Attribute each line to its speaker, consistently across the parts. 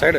Speaker 1: Side.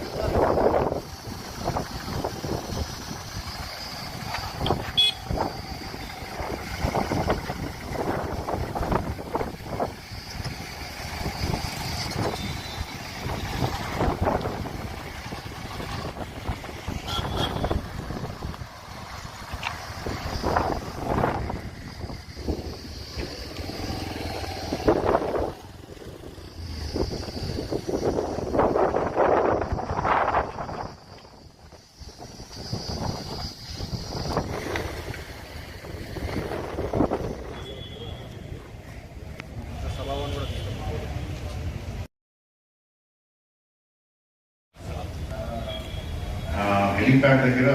Speaker 2: Helipad దగ్గర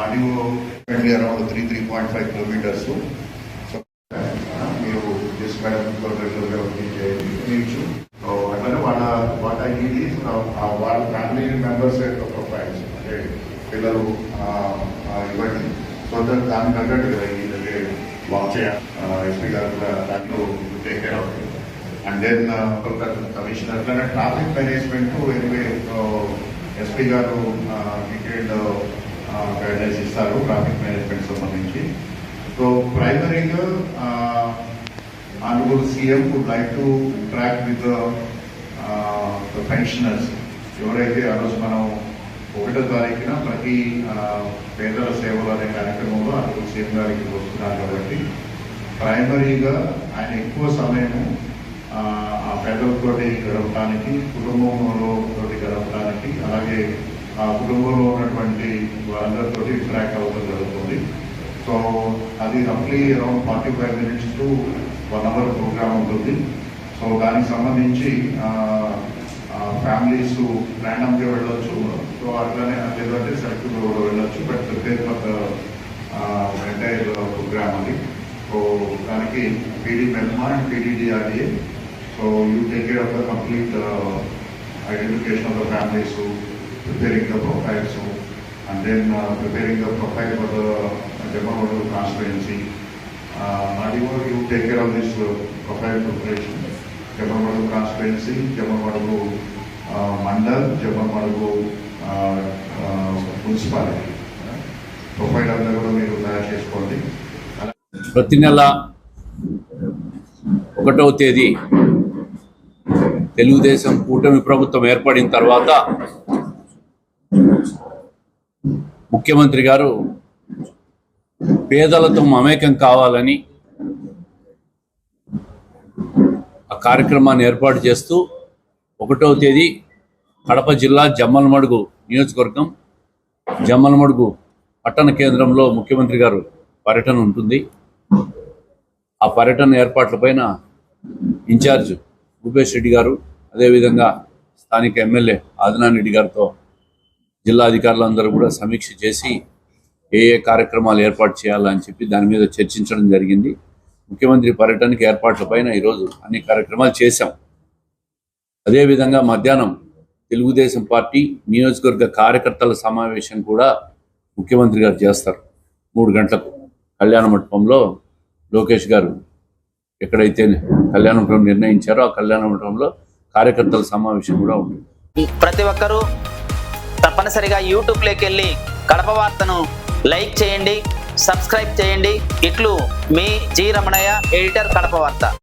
Speaker 2: audio around three three point five kilometers. So మీరు just madam రెగ్యులర్గా చేయొచ్చు సో అట్లనే వాళ్ళ వాట్ ఐ నీడ్ ఈస్ వాళ్ళ ఫ్యామిలీ మెంబర్స్ యొక్క ప్రొఫైల్స్ అంటే పిల్లలు ఆ, ఇవ్వండి సో దట్ దానికి తగ్గట్టుగా అంటే వాక్ చేయాలి ఎస్పీ గారు కూడా దాంట్లో టేక్ కేర్ అవుతుంది అండ్ దెన్ కమిషనర్ అట్లనే ట్రాఫిక్ మేనేజ్మెంట్ ఎనివే ఎస్పీ గారు డీటెయిల్డ్ గైడ్లైన్స్ ఇస్తారు ట్రాఫిక్ మేనేజ్మెంట్ సంబంధించి. సో ప్రైమరీగా honourable CM would like to interact with the pensioners ఎవరైతే ఆ రోజు మనం ఒకటో తారీఖున ప్రతి పేదల సేవలు అనే కార్యక్రమంలో ఆనరబుల్ సీఎం గారికి వస్తున్నారు కాబట్టి ప్రైమరీగా ఆయన ఎక్కువ సమయము ఆ పేదలతో గడపడానికి కుటుంబంలో తోటి గడపడానికి అలాగే ఆ కుటుంబంలో ఉన్నటువంటి వాళ్ళందరితో ఇంటరాక్ట్ అవ్వడం జరుగుతుంది. సో అది రఫ్లీ around forty five minutes to one hour programme ఉంటుంది. సో దానికి సంబంధించి ఫ్యామిలీస్ ర్యాండమ్గా వెళ్ళొచ్చు. సో అట్లానే లేదంటే సర్కిల్ కూడా వెళ్ళొచ్చు. But prepare for entire programme అది. సో దానికి PD మెల్మా and PDDRA so you take care of the complete identification of the families preparing the profiles and then preparing the profile for the Jammaguda constituency మరియు you take care of this profile preparation Jammaguda constituency జమ్మగూడకు mandal జమ్మగూడకు municipality profile అంతా కూడా మీరు తయారు చేసుకోండి.
Speaker 3: ప్రతి నెల ఒకటవ తేదీ తెలుగుదేశం కూటమి ప్రభుత్వం ఏర్పడిన తర్వాత ముఖ్యమంత్రి గారు పేదలతో మమేకం కావాలని ఆ కార్యక్రమాన్ని ఏర్పాటు చేస్తూ ఒకటవ తేదీ కడప జిల్లా జమ్మలమడుగు నియోజకవర్గం జమ్మలమడుగు పట్టణ కేంద్రంలో ముఖ్యమంత్రి గారు పర్యటన ఉంటుంది. ఆ పర్యటన ఏర్పాట్లపైన ఇన్ఛార్జ్ భూపేష్ రెడ్డి గారు అదేవిధంగా స్థానిక ఎమ్మెల్యే ఆదినాన్ రెడ్డి గారితో జిల్లా అధికారులందరూ కూడా సమీక్ష చేసి ఏ ఏ కార్యక్రమాలు ఏర్పాటు చేయాలని చెప్పి దాని మీద చర్చించడం జరిగింది. ముఖ్యమంత్రి పర్యటనకి ఏర్పాట్లపైన ఈరోజు అన్ని కార్యక్రమాలు చేశాం. అదేవిధంగా మధ్యాహ్నం తెలుగుదేశం పార్టీ నియోజకవర్గ కార్యకర్తల సమావేశం కూడా ముఖ్యమంత్రి గారు చేస్తారు. మూడు గంటలకు కళ్యాణ మండపంలో లోకేష్ గారు ఎక్కడైతే కళ్యాణ మండపం నిర్ణయించారో ఆ కళ్యాణ మండపంలో కార్యకర్తల సమావేశం కూడా ఉంటుంది
Speaker 4: ప్రతి ఒక్కరూ తప్పనిసరిగా యూట్యూబ్లోకి వెళ్ళి కడప వార్తను లైక్ చేయండి సబ్స్క్రైబ్ చేయండి. ఇట్లు మీ జి రమణయ్య ఎడిటర్ కడప వార్త.